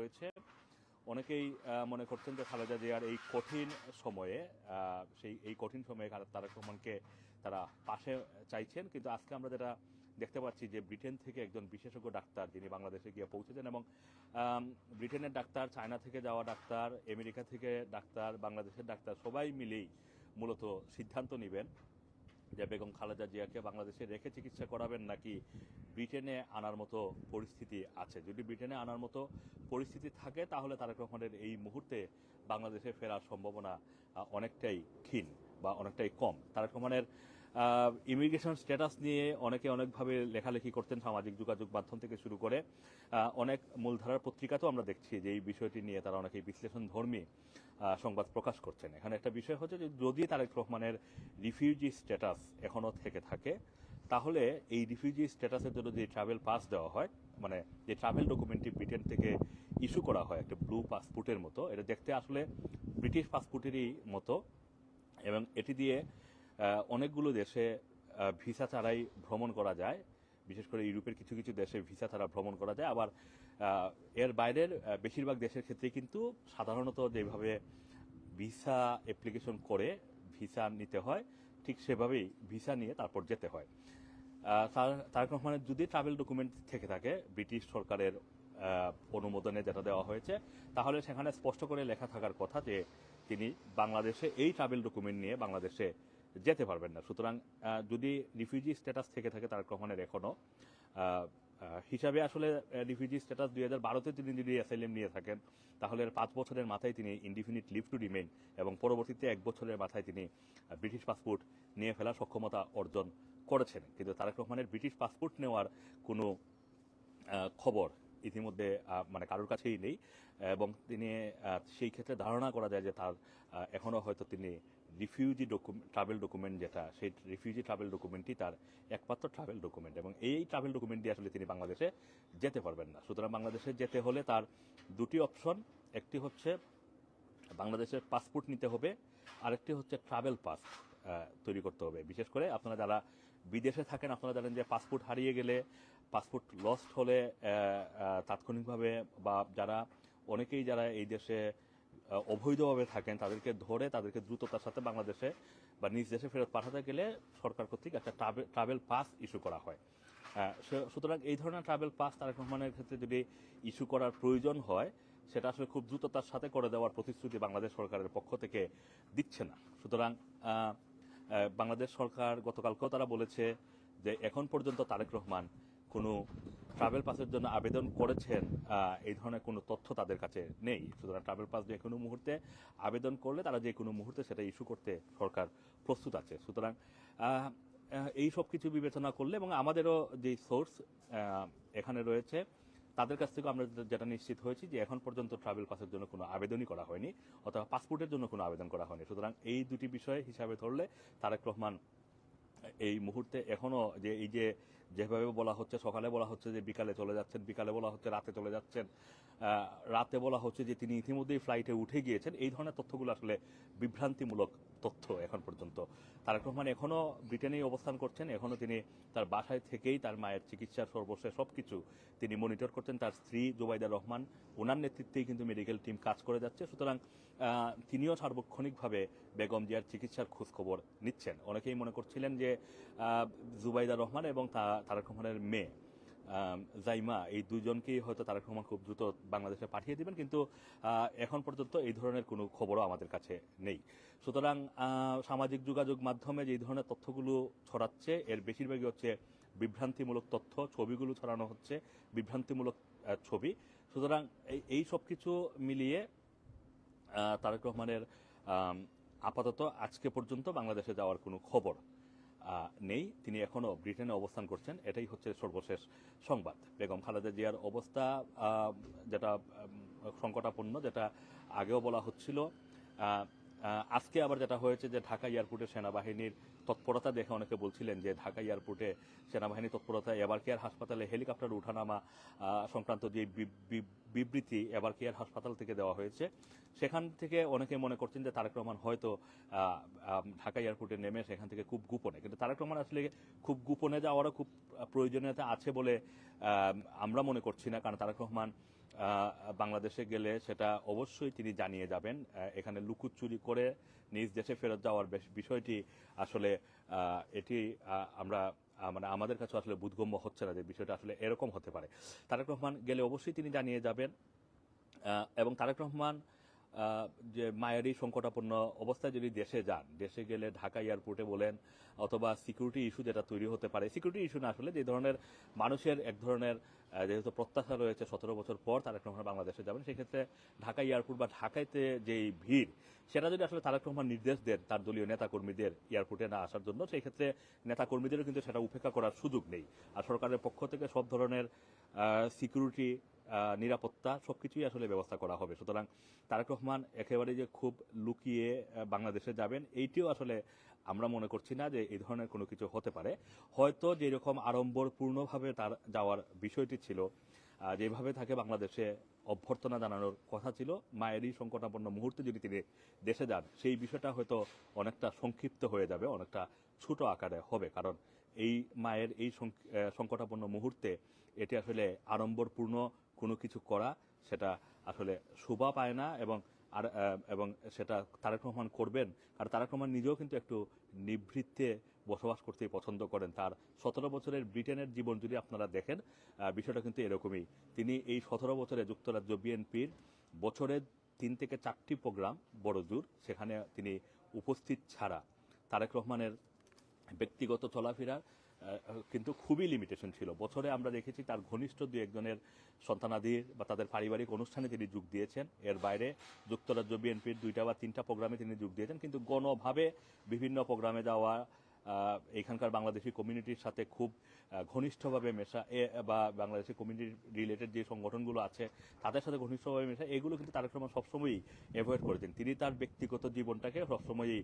রয়েছে। অনেকেই মনে করছেন যে খালেদা জিয়ার এই কঠিন সময়ে সেই, এই কঠিন সময়ে তারেক রহমানকে তারা পাশে চাইছেন। কিন্তু আজকে আমরা যেটা দেখতে পাচ্ছি যে ব্রিটেন থেকে একজন বিশেষজ্ঞ ডাক্তার যিনি বাংলাদেশে গিয়ে পৌঁছেছেন এবং ব্রিটেনের ডাক্তার, চায়না থেকে যাওয়া ডাক্তার, আমেরিকা থেকে ডাক্তার, বাংলাদেশের ডাক্তার, সবাই মিলেই মূলত সিদ্ধান্ত নেবেন। যে বেগম খালেদা জিয়াকে বাংলাদেশে রেখে চিকিৎসা করাবেন নাকি ব্রিটেনে আনার মতো পরিস্থিতি আছে? যদি ব্রিটেনে আনার মতো পরিস্থিতি থাকে, তাহলে তারেক রহমানের এই মুহূর্তে বাংলাদেশে ফেরার সম্ভাবনা অনেকটাই ক্ষীণ বা অনেকটাই কম। তারেক রহমানের ইমিগ্রেশন স্ট্যাটাস নিয়ে অনেকে অনেকভাবে লেখালেখি করতেন সামাজিক যোগাযোগ মাধ্যম থেকে শুরু করে অনেক মূলধারার পত্রিকাতেও আমরা দেখছি যে এই বিষয়টি নিয়ে তারা অনেকেই বিশ্লেষণ ধর্মী সংবাদ প্রকাশ করছেন। এখানে একটা বিষয় হচ্ছে যে যদি তারেক রহমানের রিফিউজি স্ট্যাটাস এখনও থেকে থাকে, তাহলে এই রিফিউজি স্ট্যাটাসের জন্য যে ট্রাভেল পাস দেওয়া হয় মানে যে ট্রাভেল ডকুমেন্টটি ব্রিটেন থেকে ইস্যু করা হয়, একটা ব্লু পাসপোর্টের মতো, এটা দেখতে আসলে ব্রিটিশ পাসপোর্টেরই মতো, এবং এটি দিয়ে অনেকগুলো দেশে ভিসা ছাড়াই ভ্রমণ করা যায়। বিশেষ করে ইউরোপের কিছু কিছু দেশে ভিসা ছাড়া ভ্রমণ করা যায়। আবার এর বাইরের বেশিরভাগ দেশের ক্ষেত্রে কিন্তু সাধারণত যেভাবে ভিসা অ্যাপ্লিকেশন করে ভিসা নিতে হয়, ঠিক সেভাবেই ভিসা নিয়ে তারপর যেতে হয়। তারেক রহমানের যদি ট্রাভেল ডকুমেন্ট থেকে থাকে, ব্রিটিশ সরকারের অনুমোদনে যেটা দেওয়া হয়েছে, তাহলে সেখানে স্পষ্ট করে লেখা থাকার কথা যে তিনি বাংলাদেশে এই ট্রাভেল ডকুমেন্ট নিয়ে বাংলাদেশে যেতে পারবেন না। সুতরাং যদি রিফিউজি স্ট্যাটাস থেকে থাকে তার রহমানের এখনও আহ, আহ, হিসাবে আসলে রিফিউজি স্ট্যাটাস দুই হাজার বারোতে তিনি যদি অ্যাসাইলেম নিয়ে থাকেন তাহলে পাঁচ বছরের মাথায় তিনি ইনডিফিনিট লিভ টু রিমেইন এবং পরবর্তীতে এক বছরের মাথায় তিনি ব্রিটিশ পাসপোর্ট নিয়ে ফেলার সক্ষমতা অর্জন করেছেন। কিন্তু তারেক রহমানের ব্রিটিশ পাসপোর্ট নেওয়ার কোনো খবর ইতিমধ্যে মানে কারোর কাছেই নেই এবং তিনি সেই ক্ষেত্রে ধারণা করা যায় যে তার আহ, এখনও হয়তো তিনি রিফিউজি ডকুমেন্ট ট্রাভেল ডকুমেন্ট যেটা, সেই রিফিউজি ট্রাভেল ডকুমেন্টই তার একমাত্র ট্রাভেল ডকুমেন্ট এবং এই ট্রাভেল ডকুমেন্ট দিয়ে আসলে তিনি বাংলাদেশে যেতে পারবেন না। সুতরাং বাংলাদেশে যেতে হলে তার দুটি অপশন একটি হচ্ছে বাংলাদেশের পাসপোর্ট নিতে হবে, আরেকটি হচ্ছে ট্রাভেল পাস তৈরি করতে হবে। বিশেষ করে আপনারা যারা বিদেশে থাকেন, আপনারা জানেন যে পাসপোর্ট হারিয়ে গেলে পাসপোর্ট লস্ট হলে তাৎক্ষণিকভাবে বা যারা, অনেকেই যারা এই দেশে অবৈধভাবে থাকেন, তাদেরকে ধরে, তাদেরকে দ্রুততার সাথে বাংলাদেশে বা নিজ দেশে ফেরত পাঠাতে গেলে সরকার কর্তৃক একটা ট্রাভেল পাস ইস্যু করা হয়। সুতরাং এই ধরনের ট্রাভেল পাস তারেক রহমানের ক্ষেত্রে যদি ইস্যু করার প্রয়োজন হয়, সেটা আসলে খুব দ্রুততার সাথে করে দেওয়ার প্রতিশ্রুতি বাংলাদেশ সরকারের পক্ষ থেকে দিচ্ছে না। সুতরাং বাংলাদেশ সরকার গতকালকেও তারা বলেছে যে এখন পর্যন্ত তারেক রহমান কোনো ট্রাভেল পাসের জন্য আবেদন করেছেন এই ধরনের কোনো তথ্য তাদের কাছে নেই। সুতরাং ট্রাভেল পাস যে কোনো মুহূর্তে আবেদন করলে তারা যে কোনো মুহূর্তে সেটা ইস্যু করতে সরকার প্রস্তুত আছে। সুতরাং এই সব কিছু বিবেচনা করলে এবং আমাদেরও যে সোর্স এখানে রয়েছে, তাদের কাছ থেকে আমরা যেটা নিশ্চিত হয়েছি যে এখন পর্যন্ত ট্রাভেল পাসের জন্য কোনো আবেদনই করা হয়নি, অথবা পাসপোর্টের জন্য কোনো আবেদন করা হয়নি। সুতরাং এই দুটি বিষয় হিসাবে ধরলে তারেক রহমান এই মুহূর্তে এখনও যে এই যে যেভাবে বলা হচ্ছে, সকালে বলা হচ্ছে যে বিকালে চলে যাচ্ছেন, বিকালে বলা হচ্ছে রাতে চলে যাচ্ছেন রাতে বলা হচ্ছে যে তিনি ইতিমধ্যেই ফ্লাইটে উঠে গিয়েছেন, এই ধরনের তথ্যগুলো আসলে বিভ্রান্তিমূলক তথ্য এখন পর্যন্ত। তারেক রহমান এখনও ব্রিটেনেই অবস্থান করছেন, এখনও তিনি তার বাসায় থেকেই তার মায়ের চিকিৎসার সর্বশেষ সবকিছু তিনি মনিটর করছেন। তার স্ত্রী জুবাইদা রহমান ওনার নেতৃত্বেই কিন্তু মেডিকেল টিম কাজ করে যাচ্ছে। সুতরাং তিনিও সার্বক্ষণিকভাবে বেগম জিয়ার চিকিৎসার খোঁজখবর নিচ্ছেন। অনেকেই মনে করছিলেন যে জুবাইদা রহমান এবং তারেক রহমানের মেয়ে। জাইমা, এই দুজনকেই হয়তো তারেক রহমান খুব দ্রুত বাংলাদেশে পাঠিয়ে দিবেন, কিন্তু এখন পর্যন্ত এই ধরনের কোনো খবরও আমাদের কাছে নেই। সুতরাং সামাজিক যোগাযোগ মাধ্যমে যে ধরনের তথ্যগুলো ছড়াচ্ছে, এর বেশিরভাগই হচ্ছে বিভ্রান্তিমূলক তথ্য, ছবিগুলো ছড়ানো হচ্ছে বিভ্রান্তিমূলক ছবি। সুতরাং, এই- সব কিছু মিলিয়ে তারেক রহমানের আপাতত আজকে পর্যন্ত বাংলাদেশে যাওয়ার কোনো খবর নেই। তিনি এখনও ব্রিটেনে অবস্থান করছেন। এটাই হচ্ছে সর্বশেষ সংবাদ। বেগম খালেদা জিয়ার অবস্থা যেটা সংকটাপন্ন, যেটা আগেও বলা হচ্ছিল আজকে আবার যেটা হয়েছে যে ঢাকা এয়ারপোর্টে সেনাবাহিনীর তৎপরতা দেখে অনেকে বলছিলেন যে ঢাকা এয়ারপোর্টে সেনাবাহিনীর তৎপরতা, এবার কেয়ার হাসপাতালে হেলিকপ্টার উঠানামা সংক্রান্ত যে বিবৃতি এবার কেয়ার হাসপাতাল থেকে দেওয়া হয়েছে। সেখান থেকে অনেকে মনে করছেন যে তারেক রহমান হয়তো ঢাকা এয়ারপোর্টে নেমে সেখান থেকে খুব গোপনে। কিন্তু তারেক রহমান আসলে খুব গোপনে যাওয়ারও খুব প্রয়োজনীয়তা আছে বলে আমরা মনে করছি না। কারণ তারেক রহমান বাংলাদেশে গেলে সেটা অবশ্যই তিনি জানিয়ে যাবেন। এখানে লুকুচুরি করে নিজ দেশে ফেরত যাওয়ার বিষয়টি আসলে এটি আমরা মানে আমাদের কাছে আসলে বোধগম্য হচ্ছে না যে বিষয়টা আসলে এরকম হতে পারে। তারেক রহমান গেলে অবশ্যই তিনি জানিয়ে যাবেন। এবং তারেক রহমান যে মায়েরই সংকটাপন্ন অবস্থায় যদি দেশে যান, দেশে গেলে ঢাকা এয়ারপোর্টে বলেন অথবা সিকিউরিটি ইস্যু যেটা তৈরি হতে পারে সিকিউরিটি ইস্যু না আসলে যে ধরনের মানুষের এক ধরনের যেহেতু প্রত্যাশা রয়েছে সতেরো বছর পর তারেক রহমান বাংলাদেশে যাবেন, সেক্ষেত্রে ঢাকা এয়ারপোর্ট বা ঢাকাইতে যেই ভিড়, সেটা যদি আসলে তারেক রহমান নির্দেশ দেন তার দলীয় নেতাকর্মীদের এয়ারপোর্টে না আসার জন্য সেই ক্ষেত্রে নেতাকর্মীদেরও কিন্তু সেটা উপেক্ষা করার সুযোগ নেই। আর সরকারের পক্ষ থেকে সব ধরনের সিকিউরিটি নিরাপত্তা সবকিছুই আসলে ব্যবস্থা করা হবে। সুতরাং তারেক রহমান একেবারে যে খুব লুকিয়ে বাংলাদেশে যাবেন, এইটিও আসলে আমরা মনে করছি না যে এই ধরনের কোনো কিছু হতে পারে। হয়তো যেরকম আড়ম্বরপূর্ণভাবে তার যাওয়ার বিষয়টি ছিল যেভাবে তাকে বাংলাদেশে অভ্যর্থনা জানানোর কথা ছিল, মায়েরই সংকটাপন্ন মুহূর্তে যদি তিনি দেশে যান, সেই বিষয়টা হয়তো অনেকটা সংক্ষিপ্ত হয়ে যাবে, অনেকটা ছোট আকারে হবে। কারণ এই মায়ের এই সংকটাপন্ন মুহূর্তে এটি আসলে আড়ম্বরপূর্ণ কোনো কিছু করা, সেটা আসলে শোভা পায় না এবং আর এবং সেটা তারেক রহমান করবেন। আর তারেক রহমান নিজেও কিন্তু একটু নিভৃত্তে বসবাস করতেই পছন্দ করেন। তার সতেরো বছরের ব্রিটেনের জীবন যদি আপনারা দেখেন বিষয়টা কিন্তু এরকমই। তিনি এই সতেরো বছরে যুক্তরাজ্য বিএনপির বছরে তিন থেকে চারটি প্রোগ্রাম বড় জোর সেখানে তিনি উপস্থিত ছাড়া। তারেক রহমানের ব্যক্তিগত চলাফেরা কিন্তু খুবই লিমিটেশন ছিল। বছরে আমরা দেখেছি তার ঘনিষ্ঠ দু, একজনের সন্তানাদির বা তাদের পারিবারিক অনুষ্ঠানে তিনি যোগ দিয়েছেন। এর বাইরে যুক্তরাজ্য বিএনপির দুইটা বা তিনটা প্রোগ্রামে তিনি যোগ দিয়েছেন। কিন্তু গণভাবে বিভিন্ন প্রোগ্রামে যাওয়া এখানকার বাংলাদেশি কমিউনিটির সাথে খুব ঘনিষ্ঠভাবে মেশা, এ, বা বাংলাদেশি কমিউনিটি রিলেটেড যে সংগঠনগুলো আছে, তাদের সাথে ঘনিষ্ঠভাবে মেশা, এগুলো কিন্তু তারেক রহমান সবসময়ই অ্যাভয়েড করেছেন তিনি তার ব্যক্তিগত জীবনটাকে সবসময়ই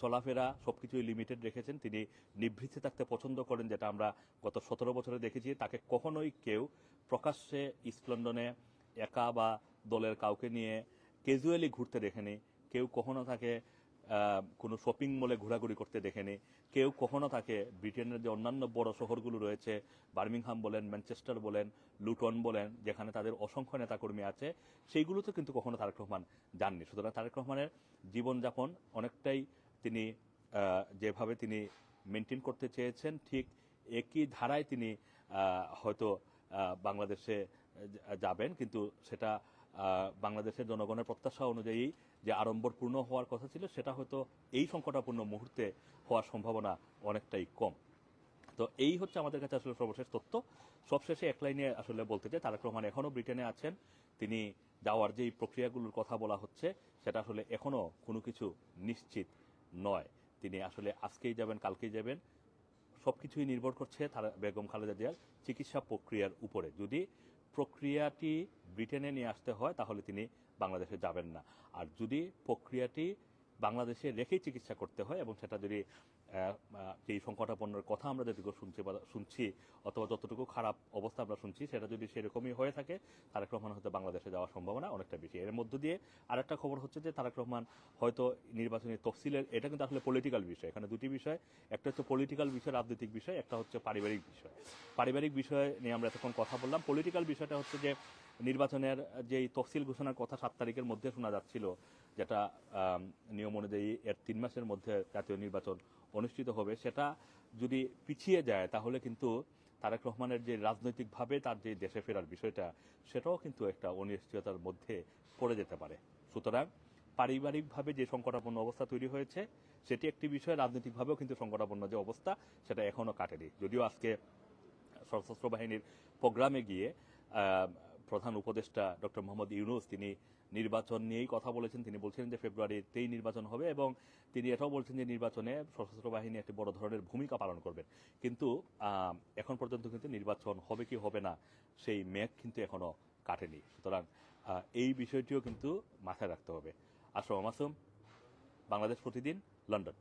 চলাফেরা সব কিছুই লিমিটেড রেখেছেন। তিনি নিভৃতে থাকতে পছন্দ করেন, যেটা আমরা গত সতেরো বছরে দেখেছি। তাকে কখনোই কেউ প্রকাশ্যে ইস্ট লন্ডনে একা বা দলের কাউকে নিয়ে ক্যাজুয়ালি ঘুরতে দেখেনি। কেউ কখনো তাকে কোনো শপিং মলে ঘোরাঘুরি করতে দেখেনি। কেউ কখনো তাকে ব্রিটেনের যে অন্যান্য বড় শহরগুলো রয়েছে, বার্মিংহাম বলেন, ম্যানচেস্টার বলেন, লুটন বলেন, যেখানে তাদের অসংখ্য নেতাকর্মী আছে, সেইগুলোতে কিন্তু কখনো তারেক রহমান যাননি। সুতরাং তারেক রহমানের জীবনযাপন অনেকটাই তিনি যেভাবে তিনি মেনটেন করতে চেয়েছেন, ঠিক একই ধারায় তিনি হয়তো বাংলাদেশে যাবেন। কিন্তু সেটা বাংলাদেশের জনগণের প্রত্যাশা অনুযায়ী যে আড়ম্বরপূর্ণ হওয়ার কথা ছিল, সেটা হয়তো এই সংকটাপূর্ণ মুহূর্তে হওয়ার সম্ভাবনা অনেকটাই কম। তো এই হচ্ছে আমাদের কাছে আসলে সর্বশেষ তথ্য। সবশেষে এক লাইনে আসলে বলতে চাই, তারেক রহমান এখনও ব্রিটেনে আছেন। তিনি যাওয়ার যেই প্রক্রিয়াগুলোর কথা বলা হচ্ছে, সেটা আসলে এখনও কোনো কিছু নিশ্চিত নয়। তিনি আসলে আজকেই যাবেন, কালকেই যাবেন। সবকিছুই নির্ভর করছে তারা বেগম খালেদা জিয়ার চিকিৎসা প্রক্রিয়ার উপরে। যদি প্রক্রিয়াটি ব্রিটেনে নিয়ে আসতে হয়, তাহলে তিনি বাংলাদেশে যাবেন না। আর যদি প্রক্রিয়াটি বাংলাদেশে রেখেই চিকিৎসা করতে হয় এবং সেটা যদি যেই সংকটাপন্নের কথা আমরা যেটুকু শুনছি বা শুনছি অথবা যতটুকু খারাপ অবস্থা আমরা শুনছি, সেটা যদি সেরকমই হয়ে থাকে, তারেক রহমান হয়তো বাংলাদেশে যাওয়ার সম্ভাবনা অনেকটা বেশি। এর মধ্য দিয়ে আরেকটা খবর হচ্ছে যে, তারেক রহমান হয়তো নির্বাচনী তফসিলের, এটা কিন্তু আসলে পলিটিক্যাল বিষয়। এখানে দুটি বিষয়, একটা হচ্ছে পলিটিক্যাল বিষয়, রাজনৈতিক বিষয়, একটা হচ্ছে পারিবারিক বিষয়। পারিবারিক বিষয় নিয়ে আমরা এতক্ষণ কথা বললাম। পলিটিক্যাল বিষয়টা হচ্ছে যে নির্বাচনের যেই তফসিল ঘোষণার কথা সাত তারিখের মধ্যে শোনা যাচ্ছিল, যেটা নিয়ম অনুযায়ী এর তিন মাসের মধ্যে জাতীয় নির্বাচন অনুষ্ঠিত হবে, সেটা যদি পিছিয়ে যায়, তাহলে কিন্তু তারেক রহমানের যে রাজনৈতিকভাবে তার যে দেশে ফেরার বিষয়টা, সেটাও কিন্তু একটা অনিশ্চয়তার মধ্যে পড়ে যেতে পারে। সুতরাং পারিবারিকভাবে যে সংকটাপন্ন অবস্থা তৈরি হয়েছে, সেটি একটি বিষয়, রাজনৈতিকভাবেও কিন্তু সংকটাপন্ন যে অবস্থা, সেটা এখনও কাটেনি। যদিও আজকে সশস্ত্র বাহিনীর প্রোগ্রামে গিয়ে প্রধান উপদেষ্টা ডক্টর মোহাম্মদ ইউনুস, তিনি নির্বাচন নিয়েই কথা বলেছেন। তিনি বলছেন যে ফেব্রুয়ারিতেই নির্বাচন হবে এবং তিনি এটাও বলছেন যে নির্বাচনে সশস্ত্র বাহিনী একটি বড় ধরনের ভূমিকা পালন করবেন। কিন্তু এখন পর্যন্ত কিন্তু নির্বাচন হবে কি হবে না, সেই মেঘ কিন্তু এখনও কাটেনি। সুতরাং এই বিষয়টিও কিন্তু মাথায় রাখতে হবে। আসম মাসুম বাংলাদেশ প্রতিদিন, লন্ডন।